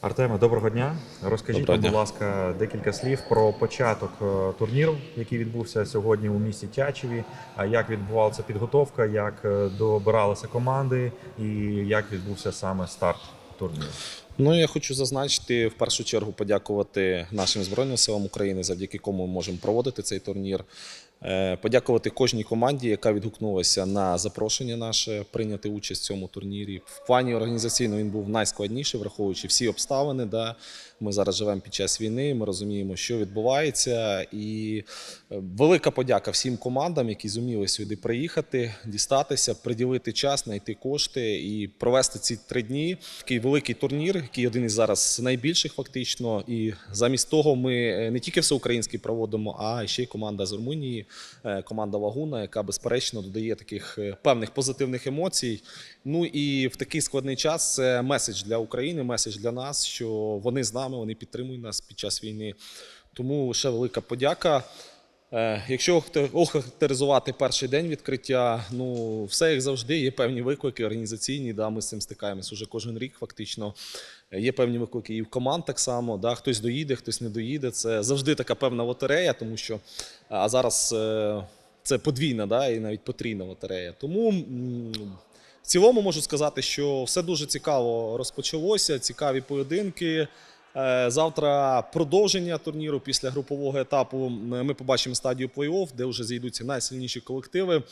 Артеме, доброго дня. Розкажіть Доброго нам, будь ласка, декілька слів про початок е, турніру, який відбувся сьогодні у місті Тячеві. А як відбувалася підготовка, як е, добиралися команди і як відбувся саме старт турніру? Ну, я хочу зазначити в першу чергу подякувати нашим Збройним силам України, завдяки кому ми можемо проводити цей турнір. Е, Подякувати кожній команді, яка відгукнулася на запрошення наше прийняти участь в цьому турнірі. В плані організаційно він був найскладніший, враховуючи всі обставини. Да. Ми зараз живемо під час війни, ми розуміємо, що відбувається. І е, велика подяка всім командам, які зуміли сюди приїхати, дістатися, приділити час, знайти кошти і провести ці три дні. Такий великий турнір, який один із зараз найбільших, фактично. І замість того, ми е, не тільки всеукраїнський проводимо, а ще й команда з Румунії, е, команда Лагуна, яка безперечно додає таких е, певних позитивних емоцій. Ну і в такий складний час це меседж для України, меседж для нас, що вони з нами, вони підтримують нас під час війни. Тому лише велика подяка. Е, Якщо охарактеризувати перший день відкриття, ну все як завжди, є певні виклики організаційні. Да, ми з цим стикаємось уже кожен рік, фактично. Е, Є певні виклики і в команд так само. Да, хтось доїде, хтось не доїде. Це завжди така певна лотерея, тому що а зараз е, це подвійна, да, і навіть потрійна лотерея. Тому в цілому можу сказати, що все дуже цікаво розпочалося, цікаві поєдинки. Е, Завтра продовження турніру після групового етапу. Ми побачимо стадію плей-офф, де вже зійдуться найсильніші колективи.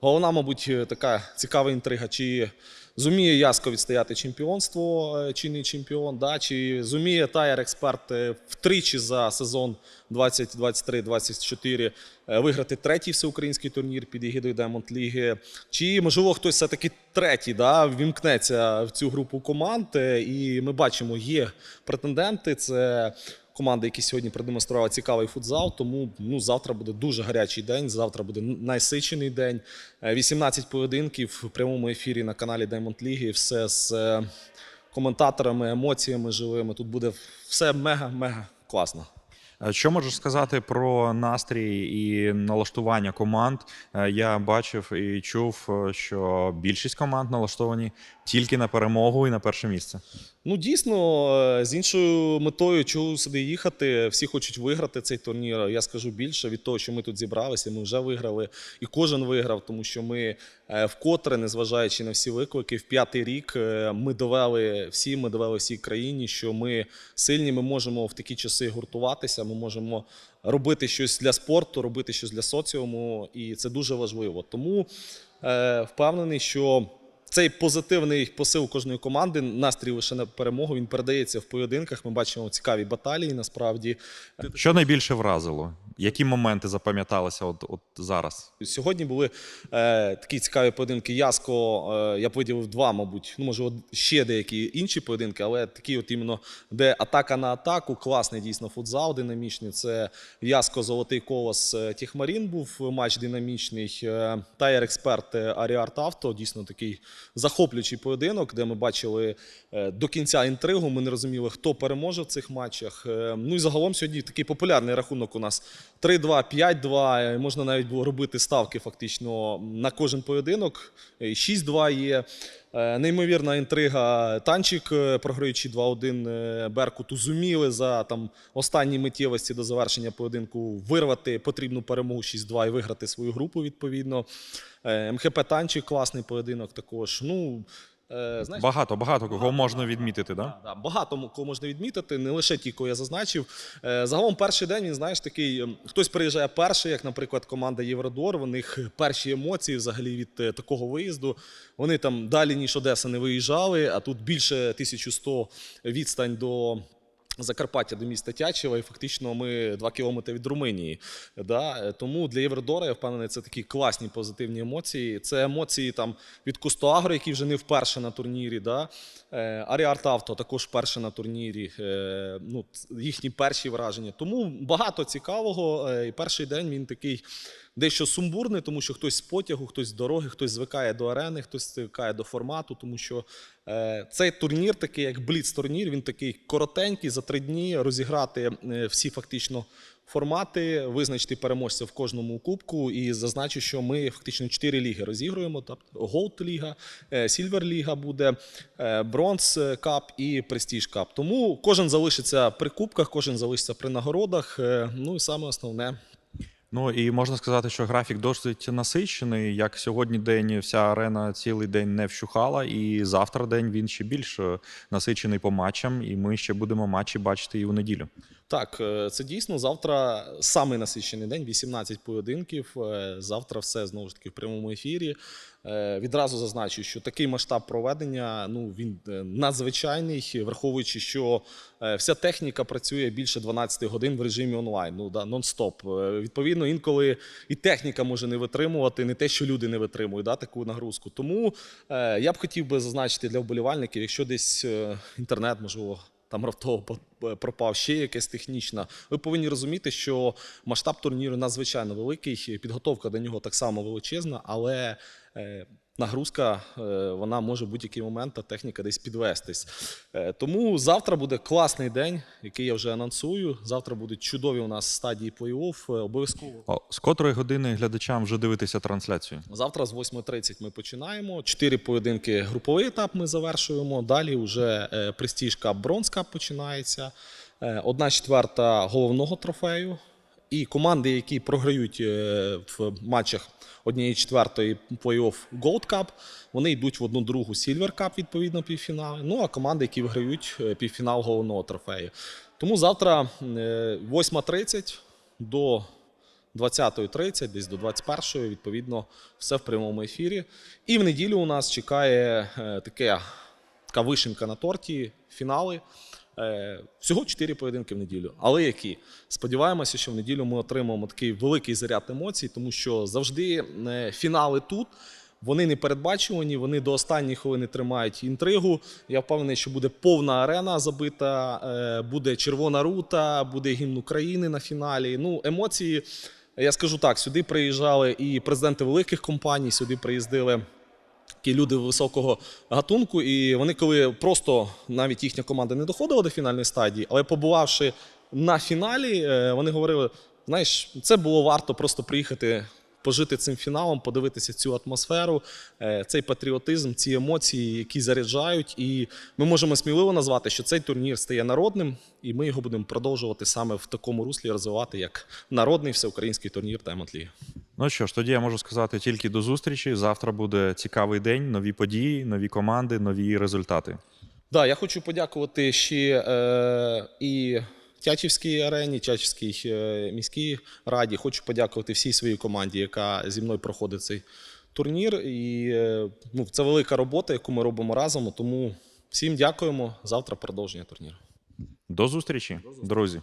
Головна, мабуть, така цікава інтрига, чи зуміє Яско відстояти чемпіонство, е, чинний чемпіон, да? чи зуміє Тайер Експерт е, втричі за сезон 2023-2024 е, виграти третій всеукраїнський турнір під егідою Diamond Ліги. Чи можливо хтось все-таки третій да, вімкнеться в цю групу команд? І ми бачимо, є претенденти. Це команди, які сьогодні продемонстрували цікавий футзал. Тому ну, завтра буде дуже гарячий день. Завтра буде найсичений день. Е, 18 поєдинків в прямому ефірі на каналі Diamond Ліги. Все з е, коментаторами, емоціями живими. Тут буде все мега-мега класно. Е, Що можеш сказати про настрій і налаштування команд? Е, Я бачив і чув, е, що більшість команд налаштовані тільки на перемогу і на перше місце. Ну, дійсно, з іншою метою, чого сюди їхати, всі хочуть виграти цей турнір. Я скажу більше від того, що ми тут зібралися, ми вже виграли, і кожен виграв, тому що ми вкотре, незважаючи на всі виклики, в п'ятий рік ми довели всі, ми довели всій країні, що ми сильні, ми можемо в такі часи гуртуватися, ми можемо робити щось для спорту, робити щось для соціуму, і це дуже важливо. Тому е, впевнений, що. Цей позитивний посил кожної команди, настрій лише на перемогу. Він передається в поєдинках. Ми бачимо цікаві баталії. Насправді Що найбільше вразило? Які моменти запам'яталися от, от зараз? сьогодні були е, такі цікаві поєдинки. Яско е, я б виділив два, мабуть. Ну може от ще деякі інші поєдинки, але такі, от іменно, де атака на атаку, класний дійсно футзал динамічний. Це Яско Золотий Колос е, Тіхмарін був матч динамічний. Е, Тайер Експерт е, Аріарт Авто. Дійсно такий захоплюючий поєдинок, де ми бачили е, до кінця інтригу. Ми не розуміли, хто переможе в цих матчах. Е, Ну і загалом сьогодні такий популярний рахунок у нас 3-2, 5-2. Е, Можна навіть було робити ставки фактично на кожен поєдинок. Е, 6-2 є. Е, Неймовірна інтрига. Танчик, е, програючи 2-1 е, Беркуту, зуміли за там останні миттєвості до завершення поєдинку вирвати потрібну перемогу 6-2 і виграти свою групу відповідно. МХП Танчик класний поєдинок також. Ну, знаєш, Багато, багато кого можна відмітити, да? Да, да, багато кого можна відмітити, не лише ті, кого я зазначив. Е, Загалом перший день він, знаєш, такий. ем, Хтось приїжджає перший, як, наприклад, команда Євродор. У них перші емоції взагалі від е, такого виїзду. Вони там далі, ніж Одеса, не виїжджали, а тут більше 1100 відстань до. Закарпаття до міста Тячева, і фактично ми 2 кілометри від Румунії. Да? Тому для Євродора я впевнений, це такі класні позитивні емоції. Це емоції там від Кустоагро, який вже не вперше на турнірі. Да? Е, Аріарт Авто також вперше на турнірі. Е, Ну, їхні перші враження. Тому багато цікавого. Е, І перший день він такий дещо сумбурний, тому що хтось з потягу, хтось з дороги, хтось звикає до арени, хтось звикає до формату, тому що цей турнір, такий як Бліц-турнір, він такий коротенький, за три дні розіграти е, всі фактично формати, визначити переможця в кожному кубку. І зазначу, що ми фактично чотири ліги розігруємо: тобто Gold Ліга, е, Silver Ліга буде, е, Bronze Cup і Prestige Cup. Тому кожен залишиться при кубках, кожен залишиться при нагородах. Е, Ну і саме основне. Ну і можна сказати, що графік досить насичений. Як сьогодні день вся арена цілий день не вщухала, і завтра день він ще більш е, насичений по матчам, і ми ще будемо матчі бачити і у неділю. Так, е, це дійсно завтра самий насичений день, 18 поєдинків. Е, Завтра все знову ж таки в прямому ефірі. Відразу зазначу, що такий масштаб проведення ну він надзвичайний, враховуючи, що вся техніка працює більше 12 годин в режимі онлайн. Ну да, нон-стоп. Е, Відповідно, інколи і техніка може не витримувати, не те, що люди не витримують, да, таку нагрузку. Тому е, я б хотів би зазначити для вболівальників, якщо десь е, інтернет можливо там раптово пропав ще якесь технічне. Ви повинні розуміти, що масштаб турніру надзвичайно великий, підготовка до нього так само величезна, але е, нагрузка е, вона може в будь-який момент та техніка десь підвестись. Е, тому завтра буде класний день, який я вже анонсую. Завтра будуть чудові у нас стадії плей-офф. Е, Обов'язково з котрої години глядачам вже дивитися трансляцію? Завтра з 8.30 ми починаємо. Чотири поєдинки груповий етап ми завершуємо. Далі вже Bronze Cup починається. Одна четверта головного трофею. І команди, які програють е, в матчах однієї четвертої плей-офф Gold Cup, вони йдуть в одну другу Silver Cup, відповідно, півфінали. Ну а команди, які виграють е, півфінал головного трофею. Тому завтра е, 8.30 до 20.30, десь до 21.00, відповідно, все в прямому ефірі. І в неділю у нас чекає е, таке, така вишенька на торті, фінали. Е, всього 4 поєдинки в неділю. Але які? Сподіваємося, що в неділю ми отримаємо такий великий заряд емоцій, тому що завжди е, фінали тут. Вони не передбачувані, вони до останньої хвилини тримають інтригу. Я впевнений, що буде повна арена забита, е, буде червона рута, буде гімн України на фіналі. Ну, емоції, я скажу так: сюди приїжджали і президенти великих компаній, сюди приїздили такі люди високого гатунку. І вони, коли просто навіть їхня команда не доходила до фінальної стадії, але побувавши на фіналі, е, вони говорили: знаєш, це було варто просто приїхати. Пожити цим фіналом, подивитися цю атмосферу, е, цей патріотизм, ці емоції, які заряджають. І ми можемо сміливо назвати, що цей турнір стає народним, і ми його будемо продовжувати саме в такому руслі розвивати як народний всеукраїнський турнір Diamond League. Ну що ж, тоді я можу сказати тільки до зустрічі. Завтра буде цікавий день, нові події, нові команди, нові результати. Да, я хочу подякувати ще е, і Тячівській арені, Тячівській е, міській раді. Хочу подякувати всій своїй команді, яка зі мною проходить цей турнір. І е, ну, це велика робота, яку ми робимо разом. Тому всім дякуємо. Завтра продовження турніру. До зустрічі, друзі.